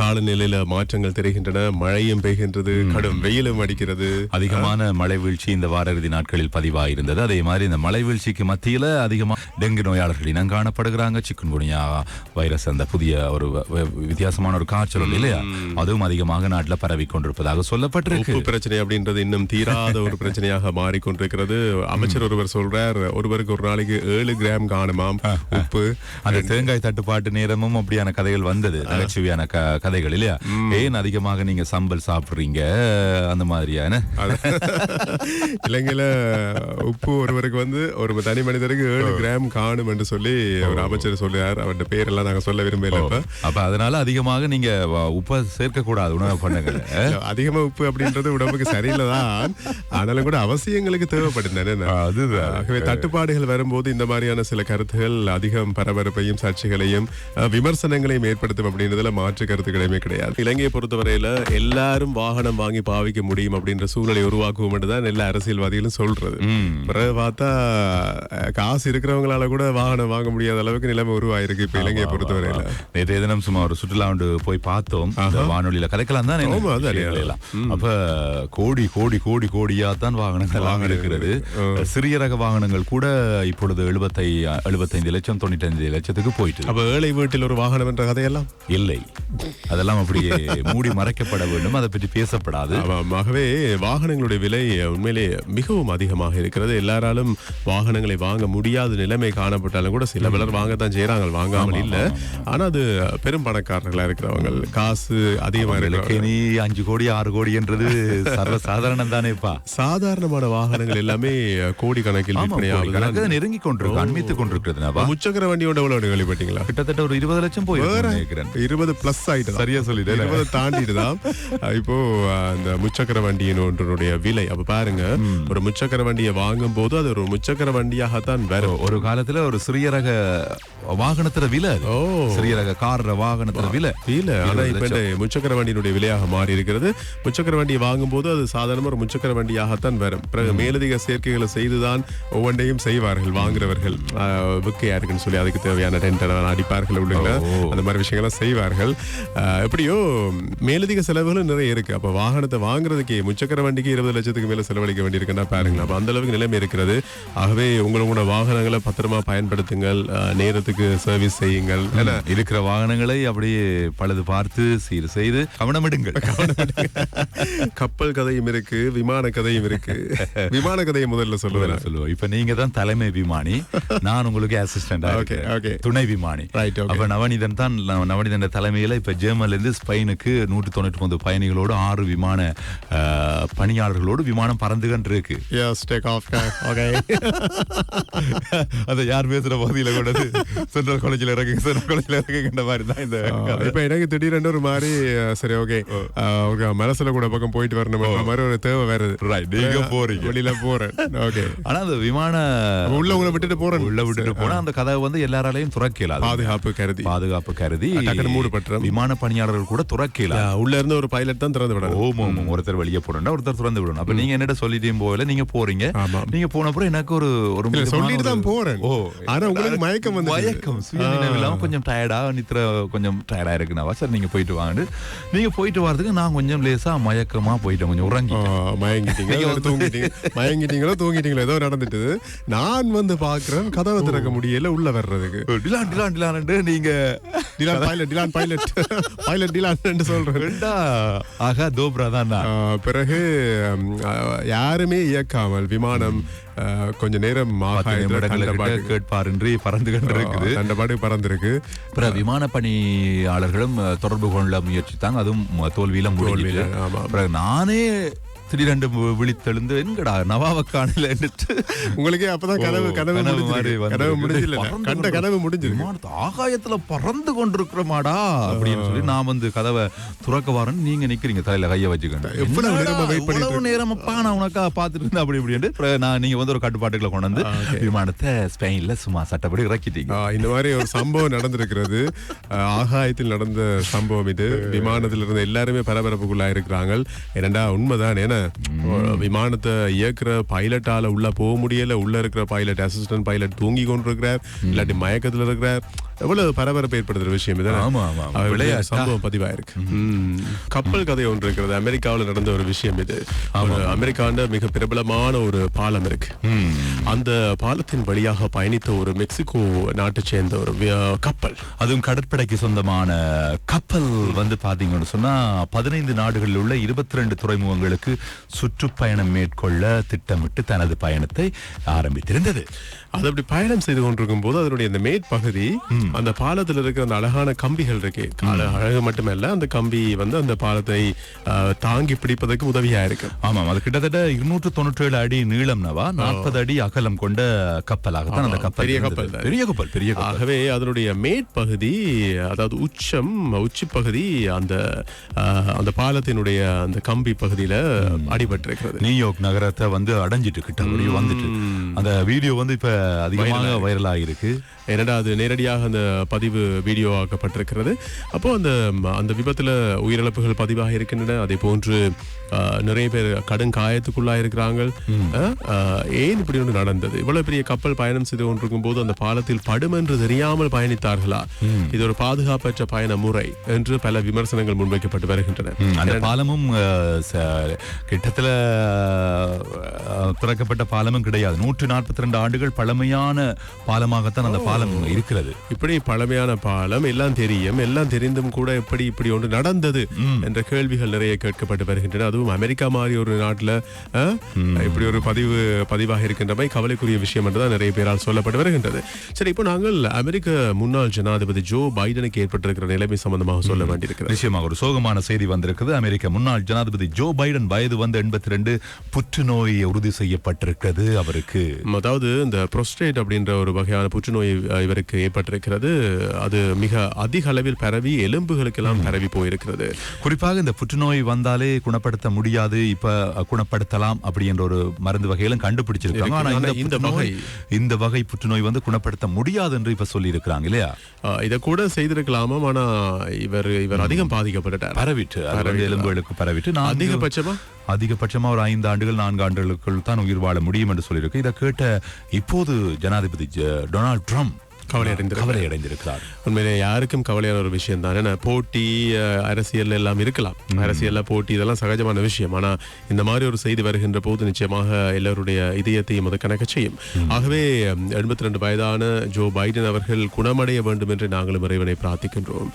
காலநிலையில மாற்றங்கள் தெரிகின்றன மழையும் பெய்கின்றது கடும் வெயிலும் அடிக்கிறது. அதிகமான மழை வீழ்ச்சி இந்த வார இறுதி நாட்களில் பதிவாயிருந்தது. அதே மாதிரி இந்த மழை வீழ்ச்சிக்கு மத்தியில அதிகமா டெங்கு நோயாளர்கள் இனம் காணப்படுகிறாங்க. சிக்குன்குனியா வைரஸ் அந்த புதிய ஒரு வித்தியாசமான ஒரு காய்ச்சல் இல்லையா? அதுவும் அதிகமாக நாட்டுல பரவி கொண்டிருப்பதாக சொல்லப்பட்டிருக்கு. பிரச்சனை அப்படின்றது இன்னும் தீராத ஒரு பிரச்சனையாக மாறிக்கொண்டிருக்கிறது. அமைச்சர் ஒருவர் சொல்றார் ஒருவருக்கு ஒரு நாளைக்கு ஏழு கிராம் காணுமாம் உப்பு. அந்த தேங்காய் தட்டுப்பாட்டு நேரமும் அப்படியான கதைகள் வந்தது. நகைச்சுவையான கதைகள் இல்லையா ஏன் அதிகமாக நீங்க சம்பல் சாப்பிடுறீங்க? அந்த மாதிரியான. இலங்கையில உப்பு ஒருவருக்கு வந்து ஒரு தனி மனிதருக்கு ஏழு கிராம் காணும் என்று சொல்லி ஒரு அமைச்சர் சொல்றார். அவருடைய பேரெல்லாம் நாங்க சொல்ல விரும்பல அப்ப அதனால அதிகமாக நீங்க உப்பை சேர்க்க கூடாது உணவு பண்ணுங்க அதிகமா உப்பு அப்படின்றது உடம்புக்கு சரியில்லைதான். ஆனாலும் கூட அவசியங்களுக்கு அதுதான். ஆகவே தட்டுப்பாடுகள் வரும்போது இந்த மாதிரியான சில கருத்துகள் அதிகம் பரபரப்பையும் சர்ச்சைகளையும் விமர்சனங்களையும் ஏற்படுத்தும் அப்படின்றதுல மாற்று கருத்துக்களுமே கிடையாது. இலங்கையை பொறுத்தவரையில எல்லாரும் வாகனம் வாங்கி பாவிக்க முடியும் அப்படின்ற சூழலை உருவாக்குவோம் தான் எல்லா அரசியல்வாதிகளும் சொல்றது. பிறகு பார்த்தா காசு இருக்கிறவங்களால கூட வாகனம் வாங்க முடியாத அளவுக்கு நிலைமை உருவாயிருக்கு இப்ப இலங்கையை பொறுத்தவரையில. நேற்றைய தினம் சும்மா ஒரு சுற்றுலா ஒன்று போய் பார்த்தோம். வானொலியில கதைக்கலாம் தான். அப்ப கோடி கோடி கோடி கோடியா தான் வாகனங்கள் வாங்க இருக்கிறது சிறிய ரக வாகனங்கள் கூட இப்பொழுது எழுபத்தை எழுபத்தைந்து லட்சம் தொண்ணூத்தைந்து லட்சத்துக்கு போயிட்டு அப்ப ஏழை வீட்டில் ஒரு வாகனம் என்ற கதையெல்லாம்? இல்லை. அதெல்லாம் அப்படியே மூடி மறைக்கப்பட வேண்டும். அதை பற்றி பேசப்படாது. ஆகவே வாகனங்களுடைய விலை உண்மையிலே மிகவும் அதிகமாக இருக்கிறது. எல்லாராலும் வாகனங்களை வாங்க முடியாத நிலைமை காணப்பட்டாலும் கூட சில பலர் வாங்கத்தான் செய்யறாங்க வாங்காமல் இல்ல. ஆனா அது பெரும் பணக்காரர்களா இருக்கிறவங்க. காசு அதிகமா உங்களுக்கு இருக்கிறவங்க. நீ அஞ்சு கோடி ஆறு கோடி என்றது சர்வ சாதாரணம் தானேப்பா சாதாரணமான வாகனங்கள் எல்லாமே கோடி கணக்கில் விற்பனையாகுது. நெருங்கி கொண்டிருக்கு அண்மித்துக் கொண்டிருக்கிறது முச்சக்கர வண்டியோட எவ்வளவு கேள்விப்பட்டீங்களா? கிட்டத்தட்ட ஒரு இருபது லட்சம் நினைக்கிறேன். இருபது பிளஸ் ஆயிட்டு? சரியா சொல்லிட்டேன். இருபது தாண்டிட்டு தான் இப்போ அந்த முச்சக்கர வண்டியின் ஒன்றினுடைய விலை. அப்ப பாருங்க ஒரு முச்சக்கர வண்டியை வாங்கும் போது அது ஒரு முச்சக்கர வண்டியாகத்தான் வரும். ஒரு காலத்துல ஒரு சிறிய ரக வாகனத்துல விலை. ஓ. சிறிய ரக கார் வாகனத்துல விலை. இல்ல ஆனா இப்ப முச்சக்கர வண்டியினுடைய விலையாக மாறி இருக்கிறது முச்சக்கர வண்டியை வாங்கும்போது அது சாதாரண ஒரு முச்சக்கர வண்டியாகத்தான் வரும். பிறகு மேலதிக சேர்க்கைகளை செய்துதான் ஒவ்வொன்றையும் செய்வார்கள் வாங்குறவர்கள். விக்கையா இருக்குன்னு சொல்லி அதுக்கு தேவையான டென்டர் அடிப்பார்கள் உள்ளுங்க அந்த மாதிரி விஷயங்கள்லாம் செய்வார்கள். எப்படியோ மேலதிக செலவுகளும் நிறைய இருக்கு. அப்ப வாகனத்தை வாங்குறதுக்கு முச்சக்கர வண்டிக்கு இருபது லட்சத்துக்கு மேல செலவழிக்க வேண்டியிருக்குன்னா பாருங்களேன். அப்ப அந்த அளவுக்கு நிலைமை இருக்கிறது. ஆகவே உங்களோட வாகனங்களை பத்திரமா பயன்படுத்துங்கள். நேரத்துக்கு சர்வீஸ் செய்யுங்கள். இருக்கிற வாகனங்களை அப்படியே பழுது பார்த்து சீர் செய்து கவனமிடுங்கள். கப்பல் கதையும் இருக்கு விமான கதையும் இருக்கு. விமான கதையை முதல்ல சொல்லுவேன் சொல்லுவோம். இப்ப நீங்க தான் தலைமை விமானி. நான் உங்களுக்கு அசிஸ்டன்ட். துணை விமானி. அப்ப நவனிதன் தான் நவனிதன் தலைமையில இப்ப ஜெர்மன்ல இருந்து ஸ்பெயினுக்கு நூற்றி தொண்ணூற்றி ஒன்பது பயணிகளோடு ஆறு விமான பணியாளர்களோடு விமானம் பறந்துகிட்டு இருக்கு அதை யார் பேசுற பகுதியில கொண்டது? சென்ட்ரல் காலேஜ்ல இறக்குங்க சென்ட்ரல் காலேஜ்ல இறக்குங்கிற மாதிரி தான் இந்த. இப்ப எனக்கு திடீரென்று ஒரு மாதிரி சரி ஓகே ஒரு மனசுல கூட பக்கம் போயிட்டு வரணும் மாதிரி ஒரு தேவை வருது Right, நீங்க போறீங்க. வெளியில போறேன். ஓகே ஆனா அந்த விமான உள்ள உங்களை விட்டுட்டு போறேன். உள்ள விட்டுட்டு போனா அந்த கதவை வந்து எல்லாராலையும் துறக்கலாது பாதுகாப்பு கருதி. பாதுகாப்பு கருதி டக்குனு மூடப்பட்டுரும். விமான பணியாளர்கள் கூட துறக்கலாம் அஹ், உள்ள இருந்து ஒரு பைலட் தான் திறந்து விடணும். ஓம். ஒருத்தர் வெளியே போடணும் ஒருத்தர் திறந்து விடணும். அப்ப நீங்க என்னட்ட சொல்லிட்டே போகல நீங்க போறீங்க. நீங்க போன அப்புறம் எனக்கு ஒரு ஒரு சொல்லிட்டு தான் போறேன். ஓ ஆனா உங்களுக்கு மயக்கம் வந்து மயக்கம் நினைவில்லாம கொஞ்சம் டயர்டா நித்திர கொஞ்சம் டயர்டா இருக்குனாவா சரி நீங்க போயிட்டு வாங்க. நீங்க போயிட்டு வரதுக்கு நான் கொஞ்சம் லேசா மயக்கமா போயிட்டேன் கொஞ்சம் உறங்கி மயங்கிட்டீங்க தூங்கிட்டீங்க மயங்கிட்டீங்களோ தூங்கிட்டீங்களோ? ஏதோ நடந்துட்டு நான் வந்து பாக்குறேன் கதவை திறக்க முடியல உள்ள வர்றதுக்கு. டிலான் டிலான் டிலான்ட்டு நீங்க Dilan pilot Dilan pilot pilot டிலான் சொல்றேன். ரெண்டா ஆகா தோப்ரா தான்? பிறகு யாருமே இயக்காமல் விமானம் கொஞ்ச நேரம் கேட்பாரின்றி பறந்து கொண்டு இருக்குது தண்டபாடு பறந்திருக்கு. பிற விமான பணியாளர்களும் தொடர்பு கொள்ள முயற்சித்தாங்க. அதுவும் தோல்வியில முடியல நானே திடீரென்று விழித்தெழுந்து என்கடா நவாவ காணல உங்களுக்கே அப்பதான் கனவு கனவு. கனவு முடிஞ்சில்ல கண்ட கனவு முடிஞ்சிருக்கு ஆகாயத்துல பறந்து கொண்டிருக்கிறோமாடா அப்படின்னு சொல்லி நான் வந்து கதவை துறக்க வரேன் நீங்க நிக்கிறீங்க தலையில கைய வச்சுக்கணும் எவ்வளவு என்னடா, நேரமா இவ்வளவு நேரமப்பா நான் உனக்கா பாத்துட்டு இருந்தேன் அப்படி இப்படின்ட்டு நான் நீங்க வந்து ஒரு கட்டுப்பாட்டுகளை கொண்டு வந்து விமானத்தை ஸ்பெயின்ல சும்மா சட்டப்படி இறக்கிட்டீங்க. இந்த மாதிரி ஒரு சம்பவம் நடந்திருக்கிறது. ஆகாயத்தில் நடந்த சம்பவம் இது. விமானத்தில் இருந்த எல்லாருமே பரபரப்புக்குள்ளா இருக்கிறாங்க ஏனண்டா உண்மைதான்? ஏன்னா விமானத்தை இயக்குற பைலட்டால உள்ள போக முடியல. உள்ள இருக்கிற பைலட் அசிஸ்டன்ட் பைலட் தூங்கி கொண்டிருக்கிறார். இல்லாட்டி மயக்கத்துல இருக்கிறார். எவ்வளவு பரபரப்பு ஏற்படுத்துற விஷயம் விளையாட்டா? சம்பவம் பதிவாயிருக்கு. கப்பல் கதை ஒன்று இருக்கிறது. அமெரிக்காவில் நடந்த ஒரு விஷயம் இது. அமெரிக்காண்ட மிக பிரபலமான ஒரு பாலம் இருக்கு. அந்த பாலத்தின் வழியாக பயணித்த ஒரு மெக்சிகோ நாட்டை சேர்ந்த ஒரு கப்பல். அதுவும் கடற்படைக்கு சொந்தமான கப்பல் வந்து பாத்தீங்கன்னு சொன்னா பதினைந்து நாடுகளில் உள்ள இருபத்தி ரெண்டு துறைமுகங்களுக்கு சுற்றுப்பயணம் மேற்கொள்ள திட்டமிட்டு தனது பயணத்தை ஆரம்பித்திருந்தது. அது அப்படி பயணம் செய்து கொண்டிருக்கும் போது அதனுடைய அந்த மேற்பகுதி அந்த பாலத்தில் இருக்கிற அந்த அழகான கம்பிகள் இருக்கு. அழ- அழகு மட்டுமல்ல அந்த கம்பி வந்து அந்த பாலத்தை தாங்கி பிடிப்பதற்கு உதவியா இருக்கு. ஆமாம் அது கிட்டத்தட்ட இருநூற்று தொண்ணூற்றி ஏழு அடி நீளம்னவா? நாற்பது அடி அகலம் கொண்ட கப்பலாகத்தான் அந்த கப்பல் பெரிய. கப்பல். பெரிய கப்பல் பெரிய கப்பல். ஆகவே அதனுடைய மேற்பகுதி அதாவது உச்சம் உச்சி பகுதி அந்த அந்த பாலத்தினுடைய அந்த கம்பி பகுதியில அடிபட்டிருக்கிறது. நியூயார்க் நகரத்தை வந்து அடைஞ்சிட்டு கிட்ட முடியும் வந்துட்டு. அந்த வீடியோ வந்து இப்ப அதிகமாக வைரல் ஆகிருக்கு என்னடா அது நேரடியாக அந்த பதிவு வீடியோ ஆக்கப்பட்டிருக்கிறது. அப்போ அந்த அந்த விபத்துல உயிரிழப்புகள் பதிவாக இருக்கின்றன. அதே போன்று நிறைய பேர் கடும் காயத்துக்குள்ளாக இருக்கிறாங்க ஏன் இப்படி ஒன்று நடந்தது. இவ்வளவு பெரிய கப்பல் பயணம் செய்து கொண்டிருக்கும் போது அந்த பாலத்தில் படும் என்று தெரியாமல் பயணித்தார்களா? இது ஒரு பாதுகாப்பற்ற பயண முறை என்று பல விமர்சனங்கள் முன்வைக்கப்பட்டு வருகின்றன. அந்த பாலமும் கிட்டத்துல திறக்கப்பட்ட பாலமும் கிடையாது. நூற்று நாற்பத்தி ரெண்டு ஆண்டுகள் பழமையான பாலமாகத்தான் அந்த பாலம் இருக்கிறது. இப்படி பழமையான பாலம் எல்லாம் தெரியும் எல்லாம் தெரிந்தும் கூட எப்படி இப்படி ஒன்று நடந்தது என்ற கேள்விகள் நிறைய கேட்கப்பட்டு வருகின்றன. அதுவும் அமெரிக்கா மாதிரி ஒரு நாட்டுல இப்படி ஒரு பதிவு பதிவாக இருக்கின்றமை கவலைக்குரிய விஷயம் என்றுதான் நிறைய பேரால் சொல்லப்பட்டு வருகின்றது. சரி இப்போ நாங்கள் அமெரிக்க முன்னாள் ஜனாதிபதி ஜோ பைடனுக்கு ஏற்பட்டிருக்கிற நிலைமை சம்பந்தமாக சொல்ல வேண்டியிருக்கிறது. நிச்சயமாக ஒரு சோகமான செய்தி வந்திருக்குது. அமெரிக்க முன்னாள் ஜனாதிபதி ஜோ பைடன் வயது வந்து எண்பத்தி ரெண்டு புற்றுநோய் உறுதி செய்யப்பட்டிருக்கிறது அவருக்கு. அதாவது இந்த புரோஸ்டேட் அப்படின்ற ஒரு வகையான புற்றுநோய் இவருக்கு ஏற்பட்டிருக்கிறது. அது மிக அதிக அளவில் பரவி எலும்புகளுக்கெல்லாம் பரவி போயிருக்கிறது. குறிப்பாக இந்த புற்றுநோய் வந்தாலே குணப்படுத்த முடியாது இப்ப குணப்படுத்தலாம் அப்படின்ற ஒரு மருந்து வகையிலும் கண்டுபிடிச்சிருக்காங்க. ஆனா இந்த புற்றுநோய் இந்த வகை புற்றுநோய் வந்து குணப்படுத்த முடியாது என்று இப்ப சொல்லி இருக்கிறாங்க இல்லையா இதை கூட செய்திருக்கலாமாம் ஆனா இவர் இவர் அதிகம் பாதிக்கப்பட்டுட்டார். பரவிட்டு எலும்புகளுக்கு பரவிட்டு நான்கு- அதிகபட்சமா? அதிகபட்சமா ஒரு ஐந்து ஆண்டுகள் நான்கு ஆண்டுகளுக்குள் தான் உயிர் வாழ முடியும் என்று சொல்லியிருக்கு. இதை கேட்ட இப்போது ஜனாதிபதி டொனால்ட் ட்ரம்ப் கவலை. கவலை அடைந்திருக்கிறார். உண்மையிலே யாருக்கும் கவலையான ஒரு விஷயம் தான்? ஏன்னா போட்டி அரசியல் எல்லாம் இருக்கலாம். அரசியல்ல போட்டி இதெல்லாம் சகஜமான விஷயம். ஆனா இந்த மாதிரி ஒரு செய்தி வருகின்ற போது நிச்சயமாக எல்லோருடைய இதயத்தையும் அது கணக்க செய்யும். ஆகவே எண்பத்தி ரெண்டு வயதான ஜோ பைடன் அவர்கள் குணமடைய வேண்டும் என்று நாங்களும் இறைவனை பிரார்த்திக்கின்றோம்.